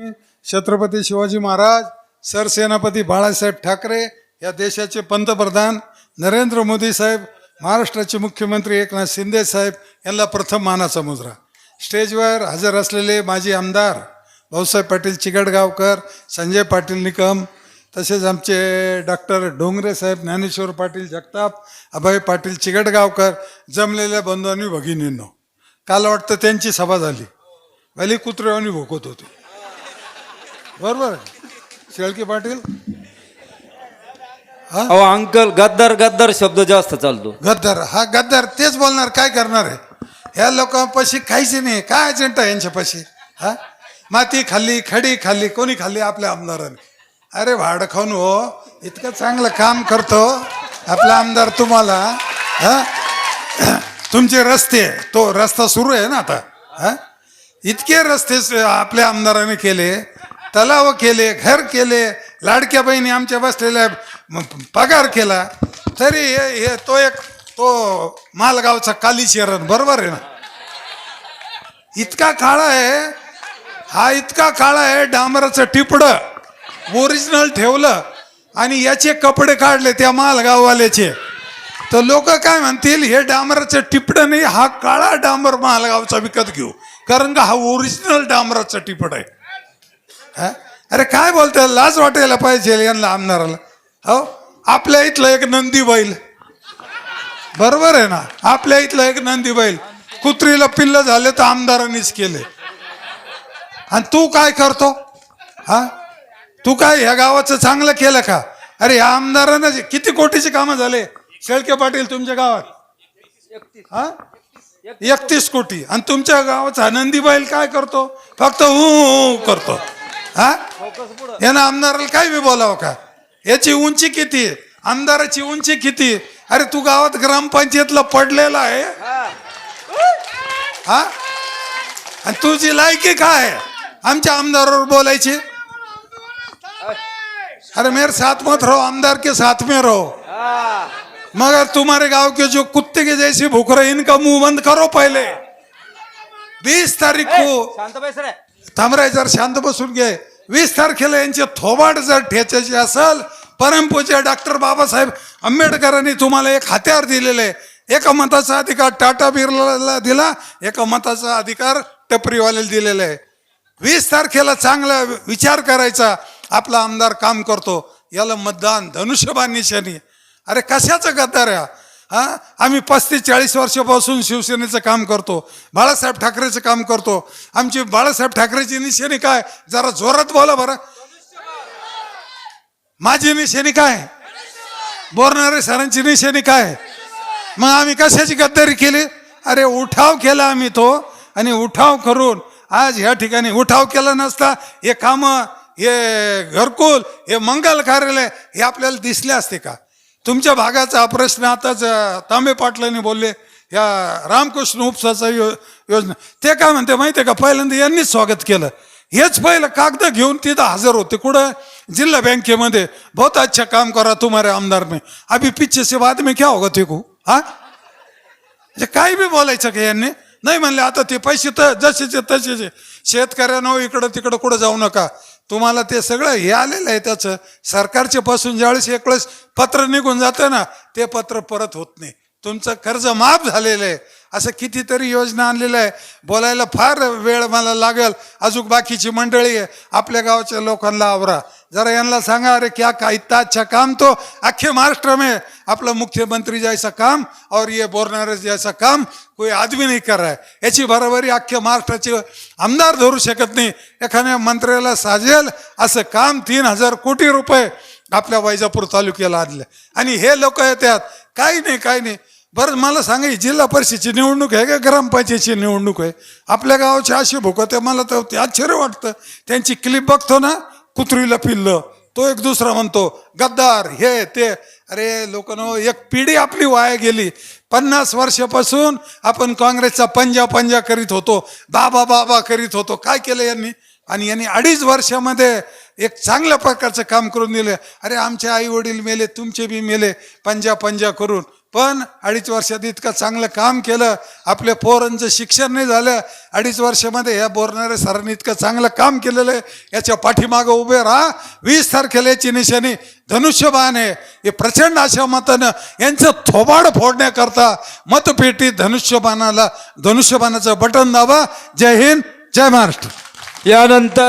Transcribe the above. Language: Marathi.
छत्रपती शिवाजी महाराज सरसेनापती बाळासाहेब ठाकरे या देशाचे पंतप्रधान नरेंद्र मोदी साहेब महाराष्ट्राचे मुख्यमंत्री एकनाथ शिंदे साहेब यांना प्रथम मानाचा मुजरा. स्टेजवर हजर असलेले माजी आमदार भाऊसाहेब पाटील चिकटगावकर संजय पाटील निकम तसेच आमचे डॉक्टर डोंगरे साहेब ज्ञानेश्वर पाटील जगताप अभय पाटील चिकटगावकर जमलेल्या बंधू आणि भगिनींनो. काल वाटतं त्यांची सभा झाली. वाली कुत्र्यावानी भोकत होती. बरोबर? शेळके पाटील? अहो अंकल गद्दार गद्दार शब्द जास्त चालतो. गद्दार हा गद्दार तेच बोलणार काय करणार आहे? ह्या लोकांपाशी काहीच नाही काय अजेंडा आहे यांच्यापाशी? हा? माती खाल्ली खडी खाल्ली कोणी खाल्ली? आपल्या आमदाराने. अरे भाड खाऊन हो इतकं चांगलं काम करतो आपला आमदार तुम्हाला हा? तुमचे रस्ते तो रस्ता सुरू आहे ना आता हा? इतके रस्ते स- आपल्या आमदाराने केले तलाव केले घर केले लाडक्या बहिणी आमच्या बसलेल्या पगार केला. तरी हे हे तो एक तो मालगावचा काली शरण बरोबर आहे ना? इतका काळा आहे हा इतका काळा आहे डांबराचं टिपडं ओरिजिनल ठेवलं आणि याचे कपडे काढले त्या मालगाववाल्याचे. तर लोक काय म्हणतील हे डांबराचं टिपडं नाही हा काळा डांबर मालगावचा विकत घेऊ. कारण का हा ओरिजिनल डांबराचं टिपड आहे. हा? अरे काय बोलताय? लाज वाटायला पाहिजे यांना आमदाराला. हो? आपल्या इथलं एक नंदी बैल. बरोबर आहे ना? आपल्या इथलं एक नंदी बैल. कुत्रीला पिल्ल झाले तर आमदारांनीच केले. आणि तू काय करतो? हा? तू काय ह्या गावाचं चांगलं केलं का? अरे ह्या आमदारानं जे- किती कोटीचे कामं झाले? शेळके पाटील तुमच्या गावात? हा? एकतीस कोटी. आणि तुमच्या गावाचा नंदी बैल काय करतो? फक्त हू करतो. हा? यानं आमदाराला काय बी बोलावं का? याची उंची किती? आमदाराची उंची किती? अरे तू गावात ग्रामपंचायतला पडलेला आहे. हा. आणि तुझी लायकी काय? आमच्या आमदारावर बोलायची. अरे मेरे साथ मत रहो आमदार के साथ में रहो मगर तुम्हारे गांव के जो कुत्ते के जैसे भूख रहे इनका मुंह बंद करो पहले. बीस तारीख को शांत बैस रे. थांबराय जर शांत बसून घे. वीस तारखेला यांचे थोबाड जर ठेचायचे असेल परमपूज्य डॉक्टर बाबासाहेब आंबेडकरांनी तुम्हाला एक हत्यार दिलेलं आहे. एका मताचा अधिकार टाटा बिर्लाला दिला एका मताचा अधिकार टपरीवाल्याला दिलेला आहे. वीस तारखेला चांगला विचार करायचा आपला आमदार काम करतो. याला मतदान धनुष्यबाण निशाणी. अरे कशाचं गद्दार आहे हा? आम्ही पस्तीस चाळीस वर्षापासून शिवसेनेचं काम करतो. बाळासाहेब ठाकरेचं काम करतो. आमची बाळासाहेब ठाकरेची निशाणी काय? जरा जोरात बोला बरं. माझी निशाणी काय? बोरणारे सरांची निशाणी काय? मग आम्ही कशाची गद्दारी केली? अरे उठाव केला आम्ही तो. आणि उठाव करून आज ह्या ठिकाणी उठाव केला नसता. हे कामं हे घरकुल हे मंगल कार्यालय हे आपल्याला दिसले असते का? तुमच्या भागाचा प्रश्न आताच तांबे पाटलांनी बोलले या रामकृष्ण उपसाचा यो योजना. ते काय म्हणते माहिती आहे का? पहिल्यांदा यांनीच स्वागत केलं. हेच पहिलं कागद घेऊन तिथं हजर होते. कुठं? जिल्हा बँकेमध्ये. बहुत अच्छा काम करा तुम्हारे आमदार में. अभी पिच्छे से बाद में क्या होगा तिकू? हा? म्हणजे काही बी बोलायचं का यांनी? नाही म्हणले आता ते पैसे तर जसेचे तसेचे. शेतकऱ्यांना इकडं तिकडं कुठं जाऊ नका. तुम्हाला ते सगळं हे आलेलं आहे त्याचं. सरकारचे पासून ज्यावेळेस एकवेळेस पत्र निघून जातं ना ते पत्र परत होत नाही. तुमचं कर्ज माफ झालेलं आहे. असं कितीतरी योजना आणलेलं आहे. बोलायला फार वेळ मला लागेल. अजून बाकीची मंडळी आहे. आपल्या गावाच्या लोकांना आवरा. जरा यांना सांगा अरे क्या का इतना अच्छा काम तो? अख्खे महाराष्ट्र में आपला मुख्यमंत्री जैसा काम और ये बोरनारे जैसा काम कोई आदमी नाही कराय याची बरोबरी अख्ख्या महाराष्ट्राचे आमदार धरू शकत नाही। एखाद्या मंत्र्याला साजेल असं काम तीन हजार कोटी रुपये आपल्या वैजापूर तालुक्याला आणलं. आणि हे लोक येतात काही नाही काही नाही. बरं मला सांगा ही जिल्हा परिषदेची निवडणूक आहे का? ग्रामपंचायतीची निवडणूक आहे. आपल्या गावाची अशी भूकत मला तर ते आश्चर्य वाटतं. त्यांची क्लिप बघतो ना कुत्रीला पिल्लं. तो एक दुसरा म्हणतो गद्दार हे ते. अरे लोकांनो एक पिढी आपली वाया गेली. पन्नास वर्षापासून आपण काँग्रेसचा पंजा पंजा करीत होतो बाबा बाबा करीत होतो. काय केलं यांनी? आणि यांनी अडीच वर्षामध्ये एक चांगल्या प्रकारचं काम करून दिलं. अरे आमचे आई वडील मेले तुमचे बी मेले पंजा पंजा करून. पण अडीच वर्षात इतकं चांगलं काम केलं आपल्या पोरांचं शिक्षण नाही झालं अडीच वर्षामध्ये ह्या बोरणाऱ्या सरांनी इतकं चांगलं काम केलेलं आहे याच्या पाठीमागं उभे राहा. वीस तारखेला याची निशाणी धनुष्यबाण आहे. हे प्रचंड अशा मतानं यांचं थोबाड फोडण्याकरता मतपेटी धनुष्यबाणाला धनुष्यबाणाचं बटन दाबा. जय हिंद जय महाराष्ट्र. यानंतर